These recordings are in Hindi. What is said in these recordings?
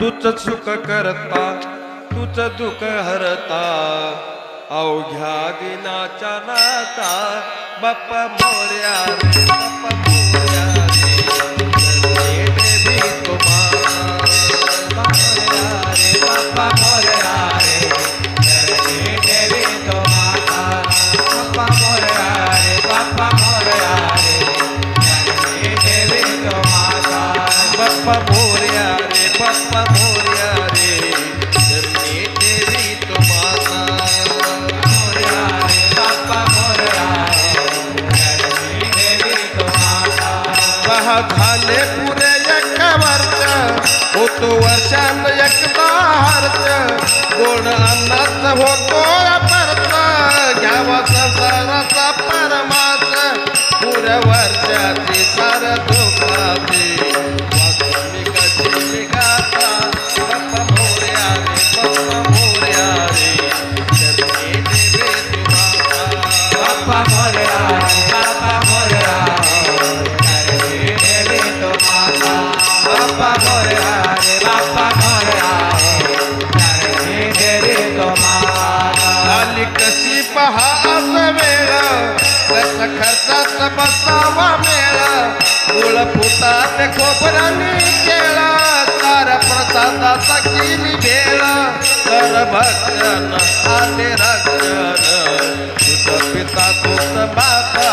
तुच सुख करता तुच दुख हरता अवघ्या दिनाच्या नाता बाप्पा मोर्या रे बाप्पा मोर्या रे। देवी तुम्हाला रे बाप्पा मोरया रे। धरणी देवी तो माता बाप्पा मोरया रे बाप्पा मोरया रे। धरणी देवी तो माता बाप्पा मोर्या रे बाप्पा मोर्या झाले पुरे एक वर्ष होतो वर्षान एकदा हर्ष गोड अन्नात होतो परत घ्यावा संसाराचा परमाच. पुऱ्या वर्षाची सार दुखाची कशी पहा असं वेळ कस खर्चात बसावा मेळ गुळ फुटात खोबरानी केळा तार प्रसादाचा केली भेळ कर भक्षण आले रक्षण तुझ पिता तुझ बापा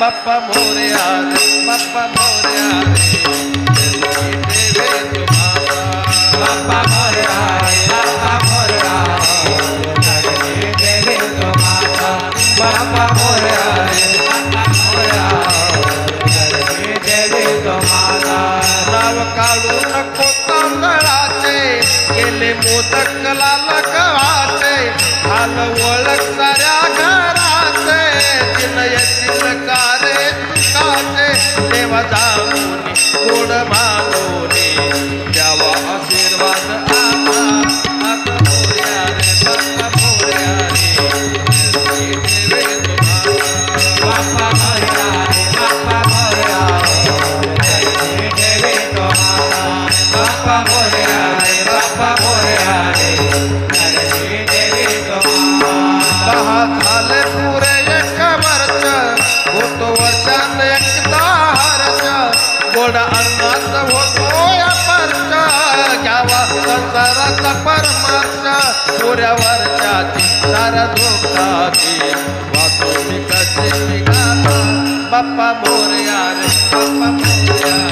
बाप्पा मोर्या रे बाप्पा मोर्या रे देवा जाऊन गोड मागोने पुऱ्या वर्षाची सारा दुःखाची वाचो मी कशी निघाला बाप्पा मोरया रे बाप्पा मोरया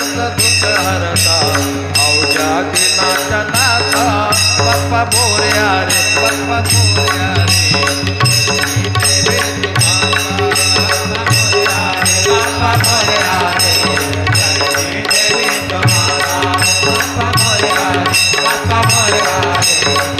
तुझ दुःख हरता। नाथा बाप्पा मोर्या रे बाप्पा मोर्या रे देवे तुम्हाला रे धरणी देवी तो माता बाप्पा रे बाप्पा मोरया रे